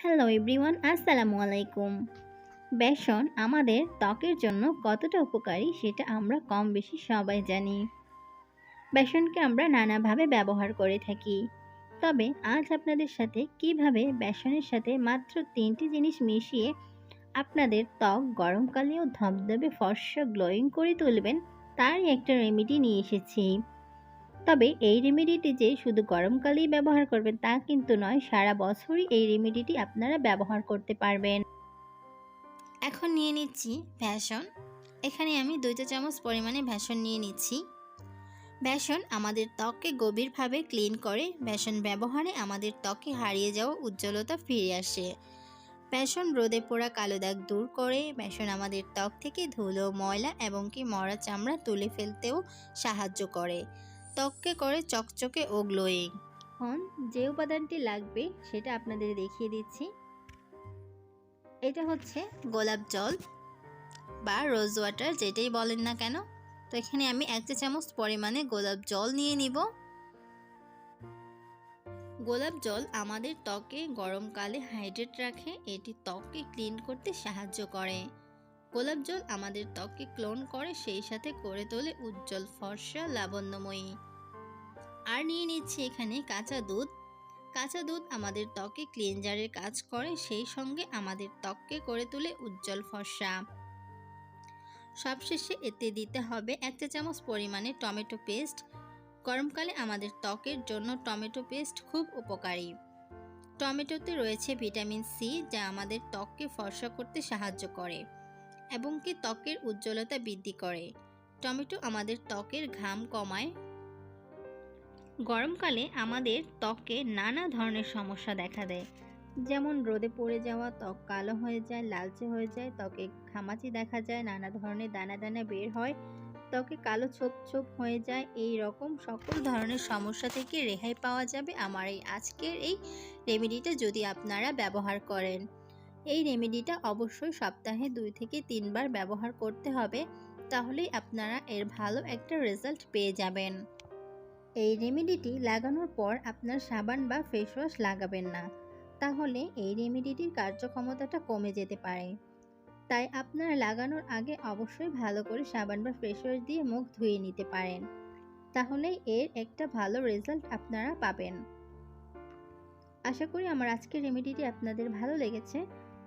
Hello everyone আসসালামু আলাইকুম। বেসন আমাদের ত্বকের জন্য কতটা উপকারী সেটা আমরা কম বেশি সবাই জানি। বেসনকে আমরা নানাভাবে ব্যবহার করে থাকি। তবে আজ আপনাদের সাথে কীভাবে বেসনের সাথে মাত্র তিনটি জিনিস মিশিয়ে আপনাদের ত্বক গরমকালেও ধবধবে ফর্সা গ্লোয়িং করে তুলবেন, তারই একটা রেমেডি নিয়ে এসেছি। তবে এই রেমেডিটি যে শুধু গরমকালেই ব্যবহার করবেন তা কিন্তু নয়, সারা বছরই এই রেমেডিটি আপনারা ব্যবহার করতে পারবেন। এখন নিয়ে নিচ্ছি ভ্যাসন এখানে আমি দুইটা চামচ পরিমাণে ভ্যাসন নিয়ে নিচ্ছি। বেসন আমাদের ত্বককে গভীরভাবে ক্লিন করে, বেসন ব্যবহারে আমাদের ত্বকে হারিয়ে যাওয়া উজ্জ্বলতা ফিরে আসে। বেসন রোদে পোড়া কালো দাগ দূর করে, বেসন আমাদের ত্বক থেকে ধুলো, ময়লা এবং কি মরা চামড়া তুলে ফেলতেও সাহায্য করে। ত্বককে করে চকচকে ও গ্লোয়িং। এখন যে উপাদানটি লাগবে সেটা আপনাদের দেখিয়ে দিচ্ছি। এটা হচ্ছে গোলাপ জল বা রোজ ওয়াটার যেটাই বলেন না কেন। তো এখানে আমি এক চা চামচ পরিমাণে গোলাপ জল নিয়ে নিব। গোলাপ জল আমাদের ত্বকে গরমকালে হাইড্রেট রাখে, এটি ত্বককে ক্লিন করতে সাহায্য করে। গোলাপ জল আমাদের ত্বককে ক্লোন করে, সেই সাথে করে তোলে উজ্জ্বল, ফর্সা, লাবণ্যময়ী। আর নিয়ে নিচ্ছি এখানে কাঁচা দুধ। কাঁচা দুধ আমাদের ত্বকে ক্লিনজারের কাজ করে, সেই সঙ্গে আমাদের ত্বককে করে তোলে উজ্জ্বল, ফর্সা। সবশেষে এতে দিতে হবে এক চা চামচ পরিমাণে টমেটো পেস্ট। গরমকালে আমাদের ত্বকের জন্য টমেটো পেস্ট খুব উপকারী। টমেটোতে রয়েছে ভিটামিন সি, যা আমাদের ত্বককে ফর্সা করতে সাহায্য করে। এবং কি ত্বকের উজ্জ্বলতা বৃদ্ধি করে। টমেটো আমাদের ত্বকের ঘাম কমায়। গরমকালে আমাদের ত্বকে নানা ধরনের সমস্যা দেখা দেয়। যেমন রোদে পড়ে যাওয়া, ত্বক কালো হয়ে যায়, লালচে হয়ে যায়, ত্বকে ঘামাচি দেখা যায়, নানা ধরনের দানা দানা বের হয়, ত্বকে কালো ছোপ ছোপ হয়ে যায়। এই রকম সকল ধরনের সমস্যা থেকে রেহাই পাওয়া যাবে আমার এই আজকের এই রেমেডিটা যদি আপনারা ব্যবহার করেন। এই রেমেডিটা অবশ্যই সপ্তাহে দুই থেকে তিনবার ব্যবহার করতে হবে, তাহলেই আপনারা এর ভালো একটা রেজাল্ট পেয়ে যাবেন। এই রেমেডিটি লাগানোর পর আপনার সাবান বা ফেস ওয়াশ লাগাবেন না, তাহলে এই রেমেডিটির কার্যক্ষমতাটা কমে যেতে পারে। তাই আপনারা লাগানোর আগে অবশ্যই ভালো করে সাবান বা ফেস ওয়াশ দিয়ে মুখ ধুয়ে নিতে পারেন, তাহলে এর একটা ভালো রেজাল্ট আপনারা পাবেন। আশা করি আমার আজকের রেমেডিটি আপনাদের ভালো লেগেছে।